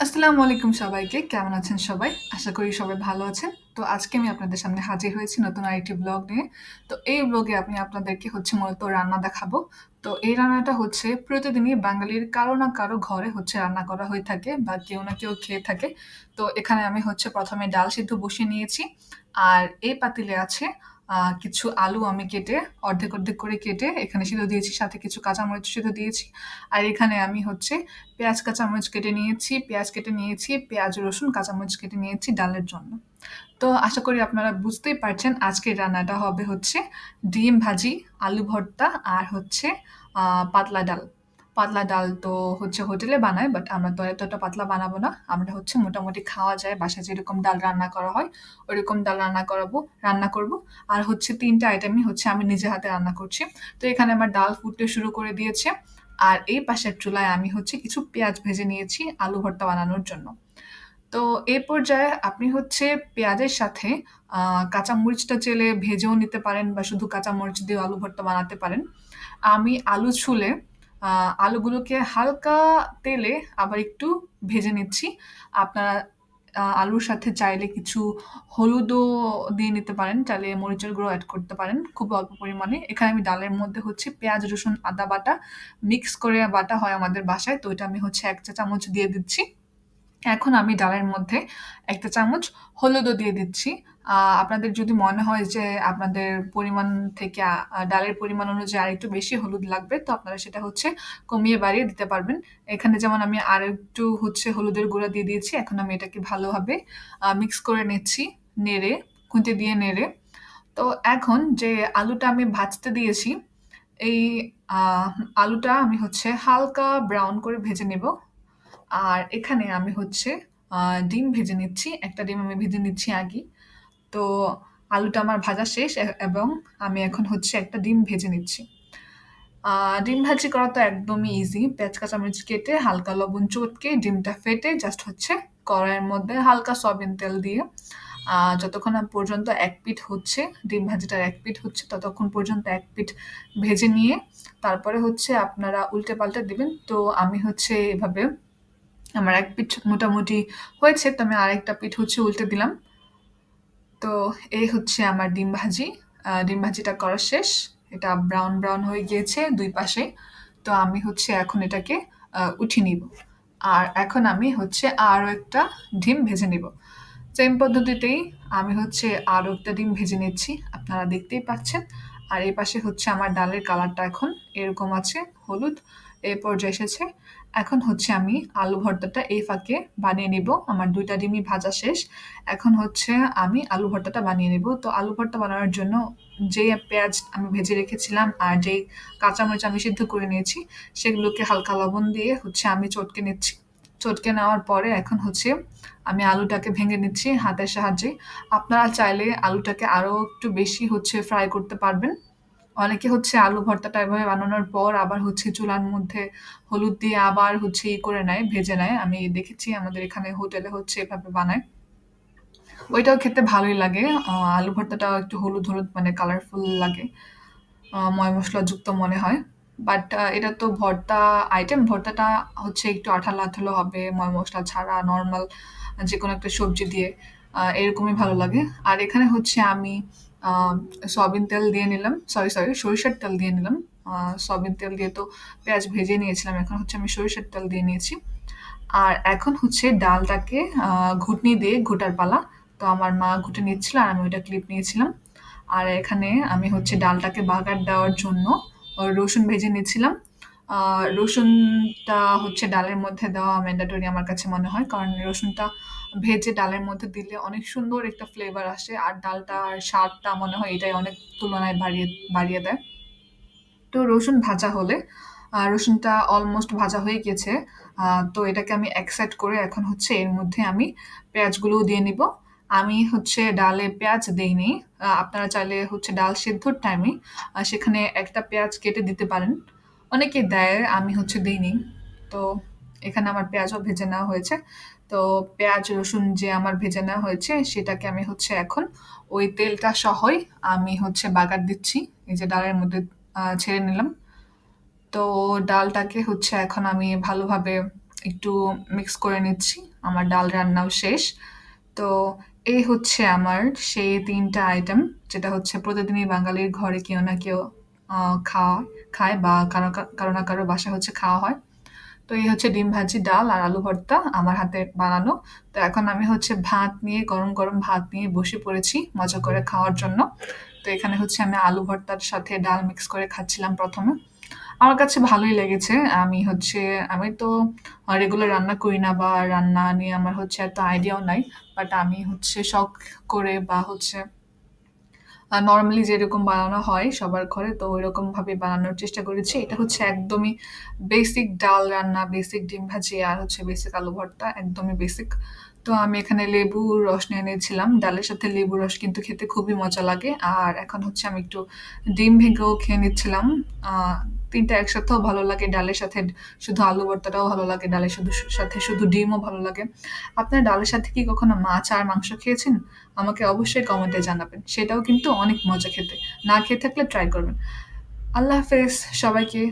আসসালামু আলাইকুম সবাইকে। কেমন আছেন সবাই? আশা করি সবাই ভালো আছেন। তো আজকে আমি আপনাদের সামনে হাজির হয়েছি নতুন আরেকটি ব্লগ নিয়ে। তো এই ব্লগে আমি আপনাদেরকে হচ্ছে মূলত রান্না দেখাবো। তো এই রান্নাটা হচ্ছে প্রতিদিনই বাঙালির কারও না কারও ঘরে হচ্ছে রান্না করা হয়ে থাকে বা কেউ না কেউ খেয়ে থাকে। তো এখানে আমি হচ্ছে প্রথমে ডাল সিদ্ধ বসিয়ে নিয়েছি। আর এই পাতিলে আছে কিছু আলু আমি কেটে অর্ধেক, অর্ধেক করে কেটে এখানে সিদ্ধ দিয়েছি। সাথে কিছু কাঁচামরিচ সিদ্ধ দিয়েছি। আর এখানে আমি হচ্ছে পেঁয়াজ, কাঁচামরিচ কেটে নিয়েছি, পেঁয়াজ কেটে নিয়েছি, পেঁয়াজ, রসুন, কাঁচামরিচ কেটে নিয়েছি ডালের জন্য। তো আশা করি আপনারা বুঝতেই পারছেন আজকের রান্নাটা হবে হচ্ছে ডিম ভাজি, আলু ভর্তা আর হচ্ছে পাতলা ডাল। পাতলা ডাল তো হচ্ছে হোটেলে বানায় বাট আমরা তো এতটা পাতলা বানাবো না। আমরা হচ্ছে মোটামুটি খাওয়া যায় বাসায় যেরকম ডাল রান্না করা হয়, ওইরকম ডাল রান্না করাবো রান্না করব। আর হচ্ছে ৩ টা আইটেমই হচ্ছে আমি নিজে হাতে রান্না করছি। তো এখানে আমার ডাল ফুটতে শুরু করে দিয়েছে। আর এই পাশের চুলায় আমি হচ্ছে কিছু পেঁয়াজ ভেজে নিয়েছি আলু ভর্তা বানানোর জন্য। তো এই পর্যায়ে আপনি হচ্ছে পেঁয়াজের সাথে কাঁচামরিচটা চেলে ভেজেও নিতে পারেন বা শুধু কাঁচামরিচ দিয়ে আলু ভর্তা বানাতে পারেন। আমি আলু ছুলে আলুগুলোকে হালকা তেলে আবার একটু ভেজে নিচ্ছি। আপনারা আলুর সাথে চাইলে কিছু হলুদও দিয়ে নিতে পারেন। চাইলে মরিচের গুঁড়ো এড করতে পারেন খুব অল্প পরিমাণে। এখানে আমি ডালের মধ্যে হচ্ছে পেঁয়াজ, রসুন, আদা বাটা মিক্স করে বাটা হয় আমাদের বাসায়। তো এটা আমি হচ্ছে ১ চা চামচ দিয়ে দিচ্ছি। এখন আমি ডালের মধ্যে ১ টা চামচ হলুদও দিয়ে দিচ্ছি। আপনাদের যদি মনে হয় যে আপনাদের পরিমাণ থেকে ডালের পরিমাণ অনুযায়ী আরেকটু বেশি হলুদ লাগবে তো আপনারা সেটা হচ্ছে কমিয়ে বাড়িয়ে দিতে পারবেন। এখানে যেমন আমি আর একটু হচ্ছে হলুদের গুঁড়া দিয়ে দিয়েছি। এখন আমি এটাকে ভালোভাবে মিক্স করে নিচ্ছি নেড়ে, খুন্তি দিয়ে নেড়ে। তো এখন যে আলুটা আমি ভাজতে দিয়েছি, এই আলুটা আমি হচ্ছে হালকা ব্রাউন করে ভেজে নেব। আর এখানে আমি হচ্ছে ডিম ভেজে নিচ্ছি। একটা ডিম আমি ভেজে নিচ্ছি আগেই। তো আলুটা আমার ভাজা শেষ এবং আমি এখন হচ্ছে একটা ডিম ভেজে নিচ্ছি। ডিম ভাজি করা তো একদমই ইজি। পেঁয়াজ, কাঁচামরিচ কেটে হালকা লবণ চটকে ডিমটা ফেটে জাস্ট হচ্ছে কড়াইয়ের মধ্যে হালকা সয়াবিন তেল দিয়ে যতক্ষণ পর্যন্ত এক পিঠ হচ্ছে, ডিম ভাজিটার এক পিঠ হচ্ছে ততক্ষণ পর্যন্ত এক পিঠ ভেজে নিয়ে তারপরে হচ্ছে আপনারা উল্টে-পাল্টে দিবেন। তো আমি হচ্ছে এভাবে আমার এক পিঠ মোটামুটি হয়েছে তো আমি আরেকটা পিঠ হচ্ছে উল্টে দিলাম। তো এই হচ্ছে আমার ডিম ভাজি। ডিম ভাজিটা করা শেষ। এটা ব্রাউন, ব্রাউন হয়ে গিয়েছে দুই পাশে তো আমি হচ্ছে এখন এটাকে উঠি উঠিয়ে নিব। আর এখন আমি হচ্ছে আরও একটা ডিম ভেজে নিব। সেম পদ্ধতিতেই আমি হচ্ছে আরও একটা ডিম ভেজে নিচ্ছি। আপনারা দেখতেই পাচ্ছেন। আর এই পাশে হচ্ছে আমার ডালের কালারটা এখন এরকম আছে হলুদ। এই পর্যায়ে এসেছে। এখন হচ্ছে আমি আলু ভর্তাটা এই ফাঁকে বানিয়ে নিব। আমার ২ টা ডিমই ভাজা শেষ। এখন হচ্ছে আমি আলু ভর্তাটা বানিয়ে নিব। তো আলু ভর্তা বানানোর জন্য যে পেঁয়াজ আমি ভেজে রেখেছিলাম আর যেই কাঁচামরিচ আমি সিদ্ধ করে নিয়েছি, সেগুলোকে হালকা লবণ দিয়ে হচ্ছে আমি চটকে নিচ্ছি। চটকে নেওয়ার পরে এখন হচ্ছে আমি আলুটাকে ভেঙে নিচ্ছি হাতের সাহায্যে। আপনারা চাইলে আলুটাকে আরও একটু বেশি হচ্ছে ফ্রাই করতে পারবেন। অনেকে হচ্ছে আলু ভর্তাটা এভাবে বানানোর পর আবার হচ্ছে চুলার মধ্যে হলুদ দিয়ে আবার হচ্ছে ই করে নেয়, ভেজে নেয়। আমি দেখেছি আমাদের এখানে হোটেলে হচ্ছে এভাবে বানায়। ওইটাও খেতে ভালোই লাগে। আলু ভর্তাটাও একটু হলুদ, হলুদ মানে কালারফুল লাগে। ময় মসলাযুক্ত মনে হয়। বাট আ এটা তো ভর্তা আইটেম। ভর্তাটা হচ্ছে একটু আঠালো, আঠালো হবে ময় মসলা ছাড়া নরমাল যেকোনো একটা সবজি দিয়ে। এরকমই ভালো লাগে। আর এখানে হচ্ছে আমি সয়াবিন তেল দিয়ে নিলাম। সরি, সরি সরিষার তেল দিয়ে নিলাম। সয়াবিন তেল দিয়ে তো পেঁয়াজ ভেজে নিয়েছিলাম। এখন হচ্ছে আমি সরিষার তেল দিয়ে নিয়েছি। আর এখন হচ্ছে ডালটাকে ঘুটনি দিয়ে ঘোটার পালা। তো আমার মা ঘুটে নিচ্ছিল আর আমি ওইটা ক্লিপ নিয়েছিলাম। আর এখানে আমি হচ্ছে ডালটাকে বাগার দেওয়ার জন্য রসুন ভেজে নিয়েছিলাম রসুনটা হচ্ছে ডালের মধ্যে দেওয়া ম্যান্ডেটরি আমার কাছে মনে হয়। কারণ রসুনটা ভেজে ডালের মধ্যে দিলে অনেক সুন্দর একটা ফ্লেভার আসে। আর ডালটা আর স্বাদটা মনে হয় এটাই অনেক তুলনায় বাড়িয়ে বাড়িয়ে দেয়। তো রসুন ভাজা হলে রসুনটা অলমোস্ট ভাজা হয়ে গেছে তো এটাকে আমি এক করে এখন হচ্ছে এর মধ্যে আমি পেঁয়াজগুলোও দিয়ে নিব। আমি হচ্ছে ডালে পেঁয়াজ দেইনি। আপনারা চাইলে হচ্ছে ডাল সেদ্ধর টাইমে সেখানে একটা পেঁয়াজ কেটে দিতে পারেন। অনেকে দেয়, আমি হচ্ছে দেইনি। তো এখানে আমার পেঁয়াজও ভেজে নেওয়া হয়েছে। তো পেঁয়াজ, রসুন যে আমার ভেজে নেওয়া হয়েছে সেটাকে আমি হচ্ছে এখন ওই তেলটা সহই আমি হচ্ছে বাগার দিচ্ছি। এই যে ডালের মধ্যে ছেড়ে নিলাম। তো ডালটাকে হচ্ছে এখন আমি ভালোভাবে একটু মিক্স করে নিচ্ছি। আমার ডাল রান্নাও শেষ। তো এই হচ্ছে আমার সেই ৩ টা আইটেম যেটা হচ্ছে প্রতিদিনই বাঙালির ঘরে কেউ না কেউ খাওয়া খায় বা কারও কারও না কারও বাসায় হচ্ছে খাওয়া হয়। তো এই হচ্ছে ডিম ভাজি, ডাল আর আলু ভর্তা আমার হাতে বানানো। তো এখন আমি হচ্ছে ভাত নিয়ে গরম, গরম ভাত নিয়ে বসে পড়েছি মজা করে খাওয়ার জন্য। তো এখানে হচ্ছে আমি আলু ভর্তার সাথে ডাল মিক্স করে খাচ্ছিলাম ১ম এ। আমার কাছে ভালোই লেগেছে। আমি হচ্ছে আমি তো রেগুলার রান্না করি না বা রান্না নিয়ে আমার হচ্ছে এত আইডিয়াও নাই। বাট আমি হচ্ছে শখ করে বা হচ্ছে নরমালি যেরকম বানানো হয় সবার ঘরে তো ঐরকমভাবে বানানোর চেষ্টা করেছি। এটা হচ্ছে একদমই বেসিক ডাল রান্না, বেসিক ডিম ভাজি আর হচ্ছে বেসিক আলু ভর্তা। একদমই বেসিক। তো আমি এখানে লেবুর রস নিয়ে নিয়েছিলাম। ডালের সাথে লেবুর রস কিন্তু খেতে খুবই মজা লাগে। আর এখন হচ্ছে আমি একটু ডিম ভেঙেও খেয়ে নিচ্ছিলাম। ৩ টা একসাথেও ভালো লাগে। ডালের সাথে শুধু আলু ভর্তাটাও ভালো লাগে। ডালের শুধু সাথে শুধু ডিমও ভালো লাগে। আপনার ডালের সাথে কি কখনো মাছ আর মাংস খেয়েছেন? আমাকে অবশ্যই কমেন্টে জানাবেন। সেটাও কিন্তু অনেক মজা খেতে। না খেয়ে থাকলে ট্রাই করবেন। আল্লাহ হাফেজ, সবাইকে।